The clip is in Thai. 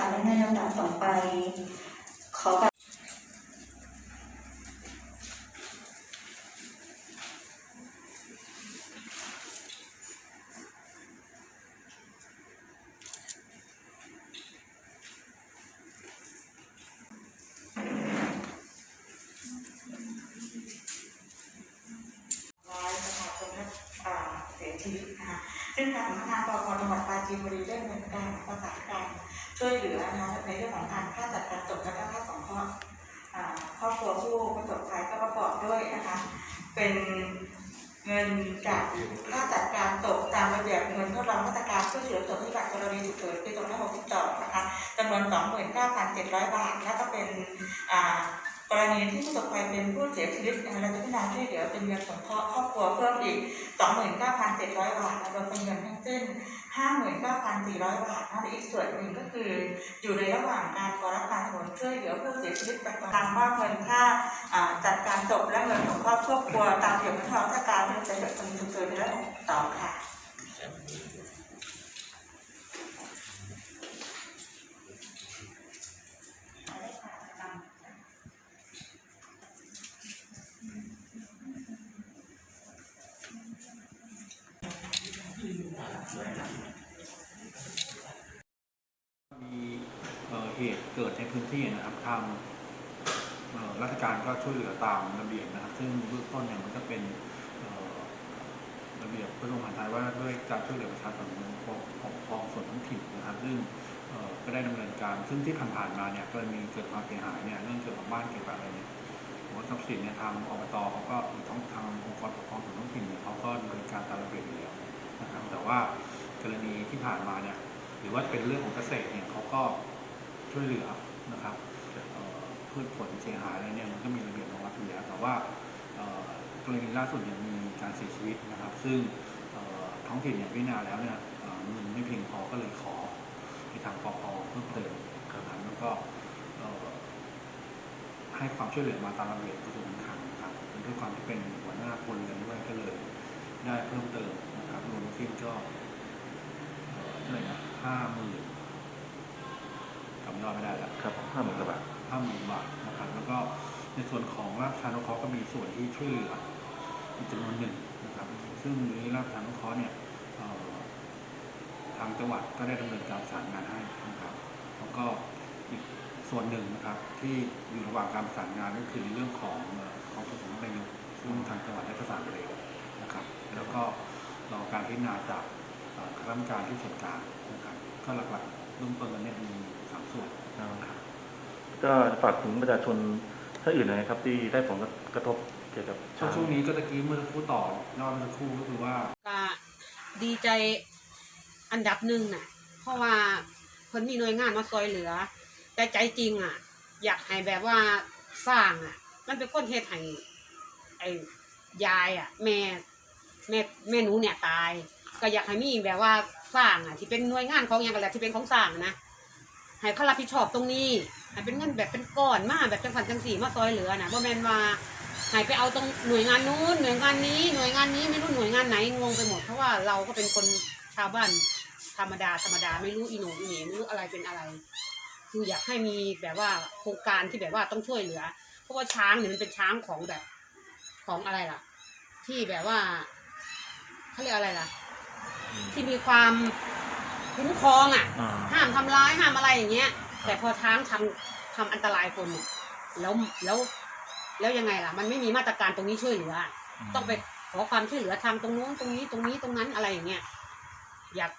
ค่ะและในลำดับต่อไป ขอประ ร้อยประชาชนอ่าเสียชีวิตนะคะ ซึ่งทางสำนักงานปปจังหวัดปราจีนบุรีได้ดำเนินการประสานการช่วยเหลือนะคะในเรื่องของการค่าจัดการศพและก็ค่าสงเคราะห์อ่าครอบครัวผู้ประสบภัยก็ประกอบด้วยนะคะ เป็นเงินจากค่าจัดการศพตามระเบียบเงินทดลองมาตรการช่วยเหลือศพที่บัตรกรณีฉุกเฉินปี2562นะคะจำนวน29,700บาท แล้วก็เป็นอ่า กรณีที่ผู้ประสบภัยเป็นผู้เสียชีวิตนะคะเราจะพิจารณาช่วยเหลือเป็นเงินสงเคราะห์ครอบครัวเพิ่มอีก 29,700 บาทรวมเป็นเงินทั้งสิ้น 59,400 บาทนะอีกส่วนหนึ่งก็คืออยู่ในระหว่างการขอรับการสนุนช่วยเหลือผู้เสียชีวิตจากการมอบเงินค่าจัดการศพและเงินสงเคราะห์ครอบครัวตามเกี่ยวกับทางราชการเพื่อจะเกิดคนฉุกเฉินในระต่อค่ะ มีเเหตุเกิดในพื้นที่นะครับทางราชการก็ช่วยเหลือตามระเบียบนะครับ ซึ่งเบื้องต้นเนี่ยมันก็เป็นระเบียบกระทรวงมหาดไทยว่าด้วยการช่วยเหลือประชาชนปกปกครองส่วนท้องถิ่นนะครับ ซึ่งก็ได้ดำเนินการ ซึ่งที่ผ่านๆมาเนี่ยกรณีเกิดความเสียหายเนี่ยเรื่องเกี่ยวกับบ้านเกี่ยวกับอะไรเนี่ยหัวทรัพย์สินเนี่ยทางอบตเขาก็ท้องทางองค์กรปกครองส่วนท้องถิ่นเนี่ยเขาก็ดำเนินการตามระเบียบอยู่แล้ว นะครับแต่ว่ากรณีที่ผ่านมาเนี่ยหรือว่าเป็นเรื่องของเกษตรเนี่ยเขาก็ช่วยเหลือนะครับเอ่อพืชผลเสียหายอะไรเนี่ยมันก็มีระเบียบรองรับอยู่แล้วแต่ว่ากรณีล่าสุดเนี่ยมีการเสียชีวิตนะครับ ซึ่งท้องถิ่นเนี่ยพิจารณาแล้วเนี่ยเงินไม่เพียงพอก็เลยขอให้ทางปปเพิ่มเติมนะครับแล้วก็ให้ความช่วยเหลือมาตามระเบียบกระทรวงการคลังครับด้วยความที่เป็นหัวหน้าพลเรือนด้วยก็เลย ก็เท่าไหร่นะห้าหมื่นจำยอดไม่ได้แล้วครับห้าหมื่นกว่าบาทห้าหมื่นบาทนะครับแล้วก็ในส่วนของราชทานนุเคราะห์ก็มีส่วนที่ช่วยเหลืออีกจำนวนหนึ่งนะครับ ซึ่งนี้ราชทานนุเคราะห์เนี่ยเอ่อทางจังหวัดก็ได้ดำเนินการประสานงานให้นะครับ แล้วก็อีกส่วนหนึ่งนะครับ ที่อยู่ระหว่างการประสานงานก็คือในเรื่องของเอ่อของส่วนของนายกซึ่งทางจังหวัดได้ประสานไปแล้วนะครับ แล้วก็รอ การพิจารณาจากเอ่อคณะกรรมการที่ส่วนกลางนะครับก็หลักๆเบื้องต้นแล้วเนี่ยมีสามส่วนก็ฝากถึงประชาชนท่านอื่นนะครับ ที่ได้ผลกระทบเกี่ยวกับช่วงช่วงนี้ก็ตะกี้เมื่อสักครู่ต่อยอดเมื่อสักครู่ก็คือว่าก็ดีใจอันดับหนึ่งน่ะ เพราะว่าคนมีหน่วยงานมาซอยเหลือ แต่ใจจริงอะ อยากให้แบบว่าสร้างอะ มันเป็นคนเฮ็ดให้ไอ้ยายอะ แม่ แม่แม่หนูเนี่ยตาย ก็อยากให้มีแบบว่าสร้างอะที่เป็นหน่วยงานของอย่างกันแหละที่เป็นของสร้างนะให้เขารับผิดชอบตรงนี้ให้เป็นเงินแบบเป็นก้อนมาแบบจังสันจังสีมาซอยเหลือนะบ่แม่นว่าหายไปเอาตรงหน่วยงานนู้นหน่วยงานนี้หน่วยงานนี้ไม่รู้หน่วยงานไหนงงไปหมดเพราะว่าเราก็เป็นคนชาวบ้านธรรมดาธรรมดาไม่รู้อีโหนอีเหน่ไม่รู้อะไรเป็นอะไร คืออยากให้มีแบบว่าโครงการที่แบบว่าต้องช่วยเหลือ เพราะว่าช้างเนี่ยมันเป็นช้างของแบบของอะไรล่ะ ที่แบบว่า เขาเรียกอะไรล่ะ ที่มีความคุ้มครองอะ อ่า ห้ามทำร้ายห้ามอะไรอย่างเงี้ย แต่พอช้างทำทำอันตรายคนเนี่ยแล้วแล้วแล้วยังไงล่ะ มันไม่มีมาตรการตรงนี้ช่วยเหลือต้องไปขอความช่วยเหลือทางตรงนู้นตรงนี้ตรงนี้ตรงนั้นอะไรอย่างเงี้ยอยาก